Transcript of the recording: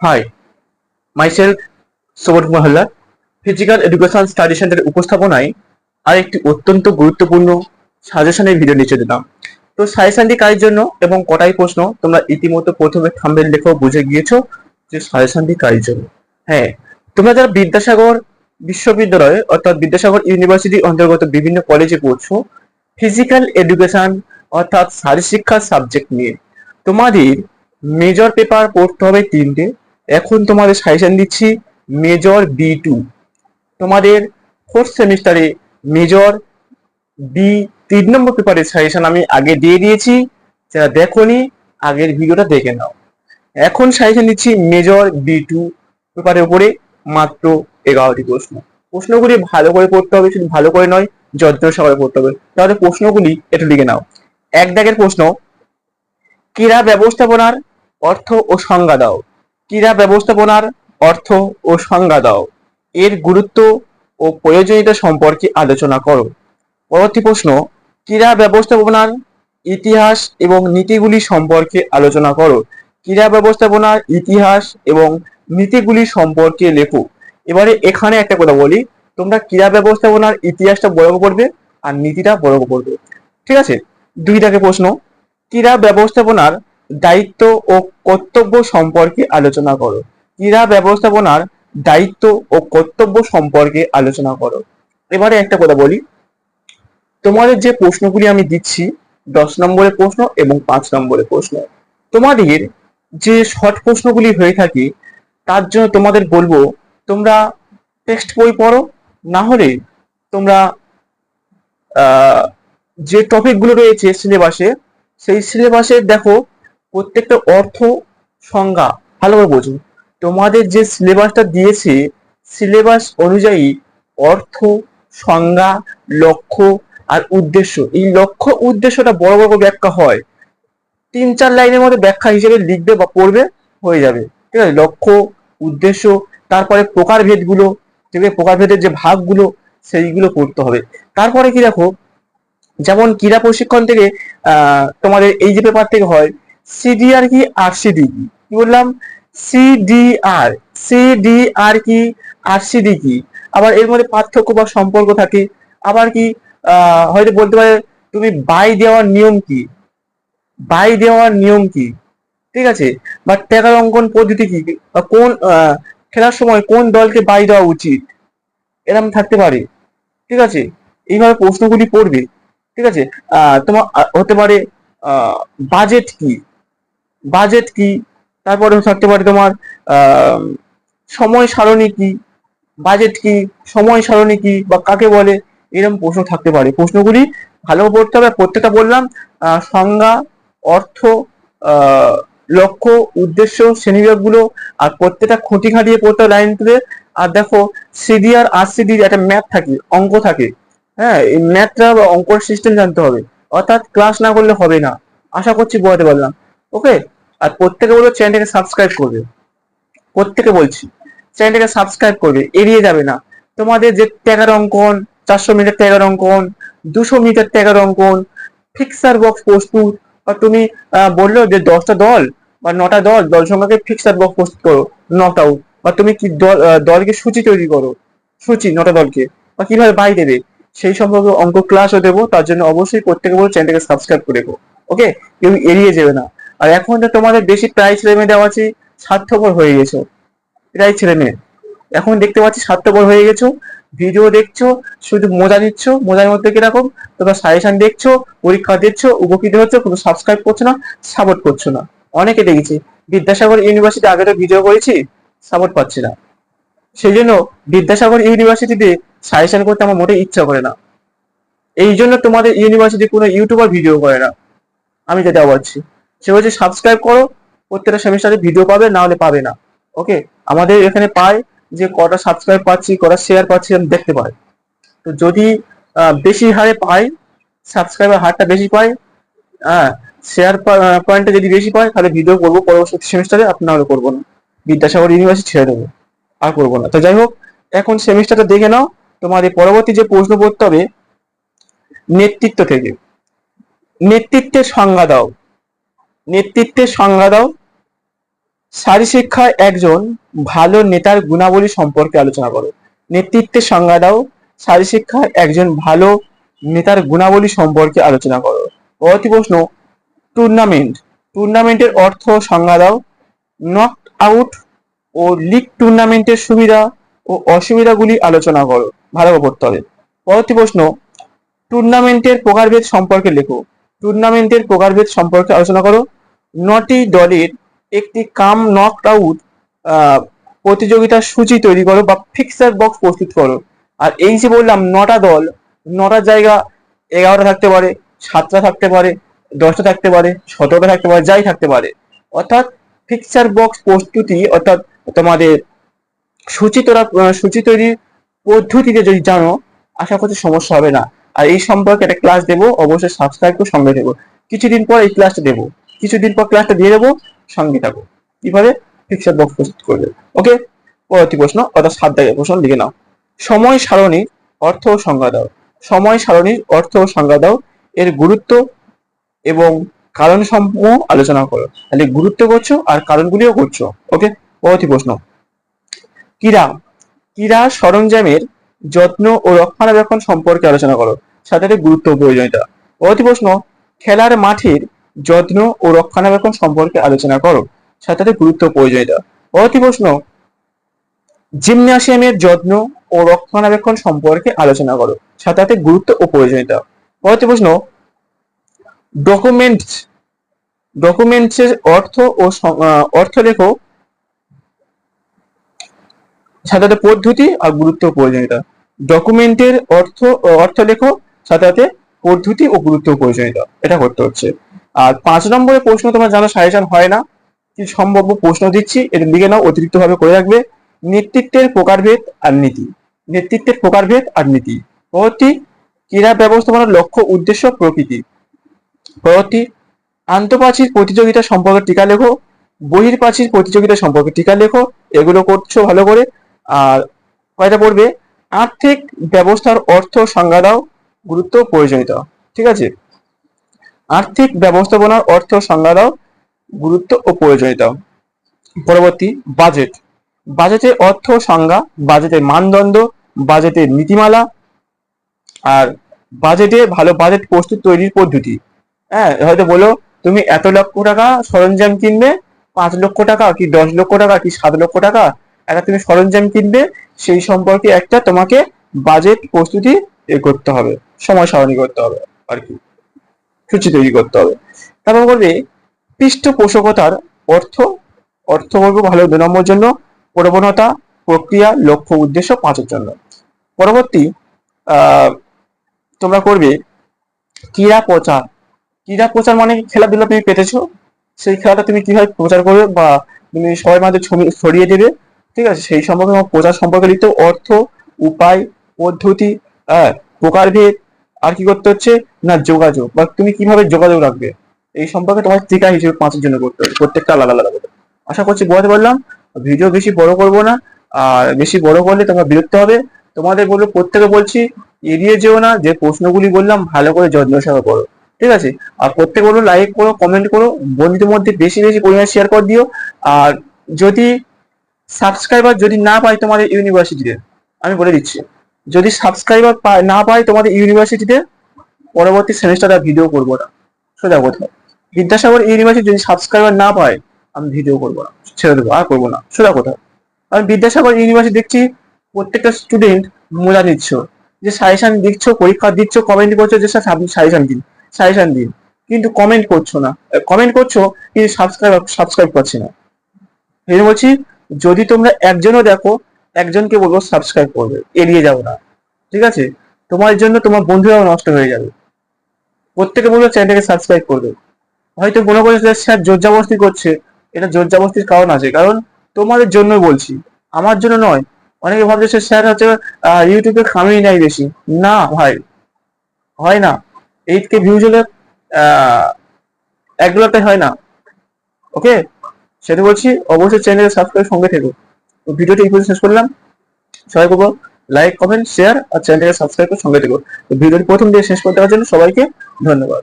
High myself সোবট মহল্লা physical education study সেন্টারের উপস্থাপনায় আর একটি অত্যন্ত গুরুত্বপূর্ণ সাজেশনের ভিডিও নিচে দিলাম তো সাজেশনটি কাজের জন্য এবং কটাই প্রশ্ন তোমরা ইতিমধ্যে প্রথমে থাম্বেল দেখেও বুঝে গিয়েছো যে সাজেশনটি কাজের জন্য। হ্যাঁ তোমরা যারা বিদ্যাসাগর বিশ্ববিদ্যালয় অর্থাৎ বিদ্যাসাগর ইউনিভার্সিটি অন্তর্গত বিভিন্ন কলেজে পড়ছো ফিজিক্যাল এডুকেশন অর্থাৎ শারীরশিক্ষা সাবজেক্ট নিয়ে তোমাদের মেজর পেপার পড়তে হবে তিনটে। এখন তোমাদের সাজেশন দিচ্ছি মেজর বি টু তোমাদের ফোর্থ সেমিস্টারে মেজর বি তিন নম্বর পেপারের সাজেশন আমি আগে দিয়ে দিয়েছি, যারা দেখোনি, আগের ভিডিওটা দেখে নাও। এখন সাজেশন দিচ্ছি মেজর বি টু পেপারের উপরে মাত্র এগারোটি প্রশ্ন। প্রশ্নগুলি ভালো করে পড়তে হবে, শুধু ভালো করে নয়, যত্ন সহকারে পড়তে হবে। তাহলে প্রশ্নগুলি একটু লিখে নাও। এক দাগের প্রশ্ন, ক্রীড়া ব্যবস্থাপনার অর্থ ও সংজ্ঞা দাও। ক্রীড়া ব্যবস্থাপনার অর্থ ও সংজ্ঞা দাও। এর গুরুত্ব ও প্রয়োজনীয়তা সম্পর্কে আলোচনা করো। পরবর্তী প্রশ্ন, ক্রীড়া ব্যবস্থাপনার ইতিহাস এবং নীতিগুলি সম্পর্কে আলোচনা করো। ক্রীড়া ব্যবস্থাপনার ইতিহাস এবং নীতিগুলি সম্পর্কে লেখো। এবারে এখানে একটা কথা বলি, তোমরা ক্রীড়া ব্যবস্থাপনার ইতিহাসটা বড় করবে আর নীতিটা বড় করবে। ঠিক আছে? দুই দাগে প্রশ্ন, ক্রীড়া ব্যবস্থাপনার দায়িত্ব ও কর্তব্য সম্পর্কে আলোচনা করো। ক্রীড়া ব্যবস্থাপনার দায়িত্ব ও কর্তব্য সম্পর্কে আলোচনা করো। এবারে একটা কথা বলি। তোমাদের যে প্রশ্নগুলি আমি দিচ্ছি, দশ নম্বরের প্রশ্ন এবং পাঁচ নম্বরের প্রশ্ন, তোমাদের যে শর্ট প্রশ্নগুলি হয়ে থাকে, তার জন্য তোমাদের বলব, তোমরা টেক্সট বই পড়ো, না হলে তোমরা যে টপিকগুলো রয়েছে সিলেবাসে সেই সিলেবাসে দেখো প্রত্যেকটা অর্থ সংজ্ঞা ভালোভাবে বোঝো। তোমাদের যে সিলেবাসটা দিয়েছে, সিলেবাস অনুযায়ী অর্থ, সংজ্ঞা, লক্ষ্য আর উদ্দেশ্য। এই লক্ষ্য, উদ্দেশ্যটা বড় বড় ব্যাখ্যা হয়। তিন চার লাইনের মধ্যে ব্যাখ্যা হিসেবে লিখবে বা পড়বে, হয়ে যাবে। ঠিক আছে? লক্ষ্য, উদ্দেশ্য, তারপরে প্রকারভেদগুলো, ঠিক আছে? প্রকারভেদের যে ভাগগুলো, সেইগুলো করতে হবে। তারপরে কি দেখো? যেমন ক্রীড়া প্রশিক্ষণ থেকে তোমাদের এই যে পেপার থেকে হয় সিডিআর কি আর সিডি কি কি বললাম? সিডিআর। সিডিআর কি আর সিডি কি? আবার এর মধ্যে পার্থক্য বা সম্পর্ক থাকে। আবার কি হয়তো বলতে পারে তুমি বাই দেওয়ার নিয়ম কি? বাই দেওয়ার নিয়ম কি? ঠিক আছে? বা টাকার অঙ্কন পদ্ধতি কি? বা কোন খেলার সময় কোন দলকে বাই দেওয়া উচিত? এরকম থাকতে পারে। ঠিক আছে? এইভাবে প্রশ্নগুলি পড়বে। ঠিক আছে? তোমার হতে পারে বাজেট কি? বাজেট কি? তারপরে থাকতে পারে তোমার সময় সারণী কি? বাজেট কি? সময় সারণী কি? বা কাকে বলে? এরকম প্রশ্ন থাকতে পারে। প্রশ্নগুলি ভালো পড়তে হবে। প্রত্যেকটা বললাম সংজ্ঞা, অর্থ লক্ষ্য, উদ্দেশ্য, শ্রেণীবিভাগগুলো আর প্রত্যেকটা খুঁটি খাটিয়ে পড়তে হবে লাইন তুলে আর দেখো সিডিআর আর সিডির একটা ম্যাথ থাকে, অঙ্ক থাকে। হ্যাঁ এই ম্যাথটা বা অঙ্কর সিস্টেম জানতে হবে। অর্থাৎ ক্লাস না করলে হবে না। আশা করছি বোঝাতে পারলাম। ওকে আর প্রত্যেকে বলো চ্যানেলটাকে সাবস্ক্রাইব করবে। প্রত্যেকে বলছি, চ্যানেলটাকে সাবস্ক্রাইব করবে, এড়িয়ে যাবে না। তোমাদের যে ট্যাগার অঙ্কন, চারশো মিটার ট্যাগার অঙ্কন, দুশো মিটার ট্যাগার অঙ্কন ফিক্সার বক্স প্রস্তুত বা তুমি বলল যে দশটা দল বা নটা দল দল সংখ্যাকে ফিক্সার বক্স প্রস্তুত করো নট আউট বা তুমি কি দল দলকে সূচি তৈরি করো, সূচি, নটা দলকে, বা কীভাবে বাই দেবে, সেই সম্পর্কে অঙ্ক ক্লাসও দেবো, তার জন্য অবশ্যই প্রত্যেকে বলো চ্যানেলটাকে সাবস্ক্রাইব করে দেবো ওকে কেউ এড়িয়ে যাবে না। আর এখন তো তোমাদের বেশি প্রায় ছেলে দেওয়া আছে, স্বার্থপর হয়ে গেছো। প্রায় ছেলে মেয়ে এখন দেখতে পাচ্ছি স্বার্থপর হয়ে গেছো। ভিডিও দেখছ, শুধু মজা নিচ্ছ, মজার মধ্যে কীরকম? তোমরা সাজেশন দেখছ, পরীক্ষা দিচ্ছ, উপকৃত হচ্ছ, কোনো সাবস্ক্রাইব করছ না সাপোর্ট করছ না। অনেকে দেখেছি, বিদ্যাসাগর ইউনিভার্সিটি আগে তো ভিডিও করেছি সাপোর্ট পাচ্ছি না। সেই জন্য বিদ্যাসাগর ইউনিভার্সিটিতে সাজেশন করতে আমার মোটেই ইচ্ছা করে না। এই জন্য তোমাদের ইউনিভার্সিটি কোনো ইউটিউবার ভিডিও করে না। আমি যেটা পাচ্ছি সে বলছে সাবস্ক্রাইব করো, প্রত্যেকটা সেমিস্টারে ভিডিও পাবে, না হলে পাবে না। ওকে আমাদের এখানে পায় যে কটা সাবস্ক্রাইব পাচ্ছি, কটা শেয়ার পাচ্ছি আমি দেখতে পাই তো যদি বেশি হারে পাই সাবস্ক্রাইবার হারটা বেশি পাই হ্যাঁ শেয়ার পয়েন্টটা যদি বেশি পাই তাহলে ভিডিও করব, পরবর্তী সেমিস্টারে আপনার করব না। বিদ্যাসাগর ইউনিভার্সিটি ছেড়ে দেবো, আর করব না। তো যাই হোক, এখন সেমিস্টারটা দেখে নাও। তোমাদের পরবর্তী যে প্রশ্ন পড়তে হবে, নেতৃত্ব থেকে। নেতৃত্বের সংজ্ঞা দাও। নেতৃত্বের সংজ্ঞা দাও। শারী শিক্ষায় একজন ভালো নেতার গুণাবলী সম্পর্কে আলোচনা করো। নেতৃত্বের সংজ্ঞা দাও শারী শিক্ষায় একজন ভালো নেতার গুণাবলী সম্পর্কে আলোচনা করো। পরবর্তী প্রশ্ন টুর্নামেন্ট টুর্নামেন্টের অর্থ সংজ্ঞা দাও। নক আউট ও লিগ টুর্নামেন্টের সুবিধা ও অসুবিধাগুলি আলোচনা করো। ভালো করে পড়তে হবে। পরবর্তী প্রশ্ন টুর্নামেন্টের প্রকারভেদ সম্পর্কে লেখো। টুর্নামেন্টের প্রকারভেদ সম্পর্কে আলোচনা করো। নটি দলের একটি কাম নক আউট প্রতিযোগিতার সূচি তৈরি করো বা ফিক্সার বক্স প্রস্তুত করো। আর এই যে বললাম, নটা দল, নটা জায়গা, এগারোটা থাকতে পারে, সাতটা থাকতে পারে, দশটা থাকতে পারে, সতেরোটা থাকতে পারে, যাই থাকতে পারে। অর্থাৎ ফিক্সার বক্স প্রস্তুতি, অর্থাৎ তোমাদের সূচি তোরা সূচি তৈরির পদ্ধতিতে যদি জানো, আশা করছি সমস্যা হবে না। আর এই সম্পর্কে একটা ক্লাস দেবো, অবশ্যই সাবস্ক্রাইব করে সঙ্গে দেবো কিছুদিন পর এই ক্লাসটা দেবো। কিছুদিন পর ক্লাসটা দিয়ে দেবো সঙ্গে থাকো। কীভাবে ফিক্সার বক্স প্রস্তুত করবে ওকে পরবর্তী প্রশ্ন, অর্থাৎ সাত দাগের প্রশ্ন লিখে নাও। সময় সারণী, অর্থ ও সংজ্ঞা দাও। সময় সারণীর অর্থ ও সংজ্ঞা দাও। এর গুরুত্ব এবং কারণ সমূহ আলোচনা করো। তাহলে গুরুত্ব করছ আর কারণগুলিও করছ। ওকে পরবর্তী প্রশ্ন। ক্রীড়া ক্রীড়া সরঞ্জামের যত্ন ও রক্ষণাবেক্ষণ সম্পর্কে আলোচনা করো। সাথে গুরুত্ব প্রয়োজনীয়তা। পরবর্তী প্রশ্ন, খেলার মাঠের যত্ন ও রক্ষণাবেক্ষণ সম্পর্কে আলোচনা করো। সাথে গুরুত্ব প্রয়োজনীয়তা। পরবর্তী প্রশ্ন, জিমনাসিয়ামের যত্ন ও রক্ষণাবেক্ষণ সম্পর্কে আলোচনা করো। সাথে গুরুত্ব ও প্রয়োজনীয়তা। পরবর্তী প্রশ্ন, ডকুমেন্টস, ডকুমেন্টসের অর্থ ও অর্থ লেখো। সাথে পদ্ধতি আর গুরুত্ব প্রয়োজনীয়তা। ডকুমেন্টের অর্থ অর্থ লেখো সাথে পদ্ধতি ও গুরুত্ব প্রয়োজনীয়তা। এটা করতে হচ্ছে। আর পাঁচ নম্বরের প্রশ্ন তোমার জানা, সাজেশন হয় না। কি সম্ভাব্য প্রশ্ন দিচ্ছি, এটা লিখে নাও অতিরিক্ত ভাবে করে রাখবে। নেতৃত্বের প্রকারভেদ আর নীতি। নেতৃত্বের প্রকারভেদ আর নীতি। পরবর্তী, ক্রীড়া ব্যবস্থাপনার লক্ষ্য, উদ্দেশ্য, প্রকৃতি। পরবর্তী, আন্তঃপ্রাচীর প্রতিযোগিতা সম্পর্কে টিকা লেখো বহির্প্রাচীর প্রতিযোগিতা সম্পর্কে টিকা লেখো, এগুলো করছ ভালো করে। আর কয়টা পড়বে? আর্থিক ব্যবস্থার অর্থ সংজ্ঞা দাও, গুরুত্ব প্রয়োজনীয়তা। ঠিক আছে? আর্থিক ব্যবস্থাপনার অর্থ সংজ্ঞা দাও গুরুত্ব ও প্রয়োজনীয়তা। পরবর্তী বাজেট বাজেটের অর্থ সংজ্ঞা বাজেটের মানদণ্ড বাজেটের নীতিমালা আর বাজেটে ভালো বাজেট প্রস্তুত তৈরির পদ্ধতি। হ্যাঁ হয়তো বলো, তুমি এত লক্ষ টাকা সরঞ্জাম কিনবে? পাঁচ লক্ষ টাকা কি দশ লক্ষ টাকা কি সাত লক্ষ টাকা? একটা তুমি সরঞ্জাম কিনবে, সেই সম্পর্কে একটা তোমাকে বাজেট প্রস্তুতি করতে হবে, সময় সারণী করতে হবে আর কি। সূচি তৈরি করতে হবে। তারপর বলবে, পৃষ্ঠপোষকতার অর্থ অর্থ বলব ভালো দু নম্বর জন্য, প্রবণতা, প্রক্রিয়া, লক্ষ্য, উদ্দেশ্য, পাঁচের জন্য। পরবর্তী তোমরা করবে ক্রীড়া প্রচার। ক্রীড়া প্রচার মানে খেলাধুলা তুমি পেতেছো। সেই খেলাটা তুমি কীভাবে প্রচার করবে বা তুমি সবার মাঝে ছড়িয়ে দেবে, ঠিক আছে? সেই সম্পর্কে প্রচার সম্পর্কে লিখতে অর্থ, উপায়, পদ্ধতি প্রকারভেদ আর কি করতে হচ্ছে? না, যোগাযোগ। বা তুমি কীভাবে যোগাযোগ রাখবে? এই সম্পর্কে তোমার টিকা হিসেবে পাঁচের জন্য করতে হবে। প্রত্যেকটা আলাদা আলাদা করে। আশা করছি বোঝাতে পারলাম। ভিডিও বেশি বড় করব না। আর বেশি বড় করলে তোমরা বিরক্ত হবে। তোমাদের বলব, প্রত্যেকে বলছি, এড়িয়ে যেও না। যে প্রশ্নগুলি বললাম, ভালো করে যত্ন সহকারে করো। ঠিক আছে? আর প্রত্যেক বলব লাইক করো কমেন্ট করো। বন্ধুদের মধ্যে বেশি বেশি পরিমাণে শেয়ার করে দিও। আর যদি সাবস্ক্রাইবার যদি না পাই তোমাদের ইউনিভার্সিটিতে আমি বলে দিচ্ছি। যদি সাবস্ক্রাইবার না পাই তোমাদের ইউনিভার্সিটিতে পরবর্তী সেমিস্টারে ভিডিও করব না। সোজা কথা। বিদ্যাসাগর ইউনিভার্সিটি যদি সাবস্ক্রাইবার না পায়, আমি ভিডিও করব না। ছেড়ে দেবো, আর করব না। সোজা কথা। আমি বিদ্যাসাগর ইউনিভার্সিটি দেখছি প্রত্যেকটা স্টুডেন্ট মজা নিচ্ছ যে সাজেশন দিচ্ছ, পরীক্ষা দিচ্ছ কমেন্ট করছ যে সাজেশন দিন সাজেশন দিন। কিন্তু কমেন্ট করছ না। কমেন্ট করছ, কিন্তু সাবস্ক্রাইব সাবস্ক্রাইব করছে না। এই বলছি, যদি তোমরা একজনও দেখো একজনকে বলব সাবস্ক্রাইব করবে, এড়িয়ে যাও না। ঠিক আছে? তোমার জন্য তোমার বন্ধুরাও নষ্ট হয়ে যাবে। প্রত্যেকে বলব চ্যানেলটাকে সাবস্ক্রাইব করবে। হয়তো মনে করছে স্যার জোর জাবস্তি করছে, এটা জোর জাবস্তির কারণ আছে। কারণ তোমাদের জন্য বলছি, আমার জন্য নয়। অনেকে ভাবছে স্যার হচ্ছে ইউটিউবে খামেই নেয় বেশি। না ভাই, হয় না। এইট কে ভিউজ হলে এক হয় না। ওকে সেটা বলছি, অবশ্যই চ্যানেলে সাবস্ক্রাইব সঙ্গে থেকো। ভিডিওটি এই পর্যন্ত শেষ করলাম। সবাই করব। লাইক কমেন্ট শেয়ার আর চ্যানেলটাকে সাবস্ক্রাইব করে সঙ্গে থেকো। ভিডিওটি প্রথম দিয়ে শেষ করতে দেওয়ার জন্য সবাইকে ধন্যবাদ।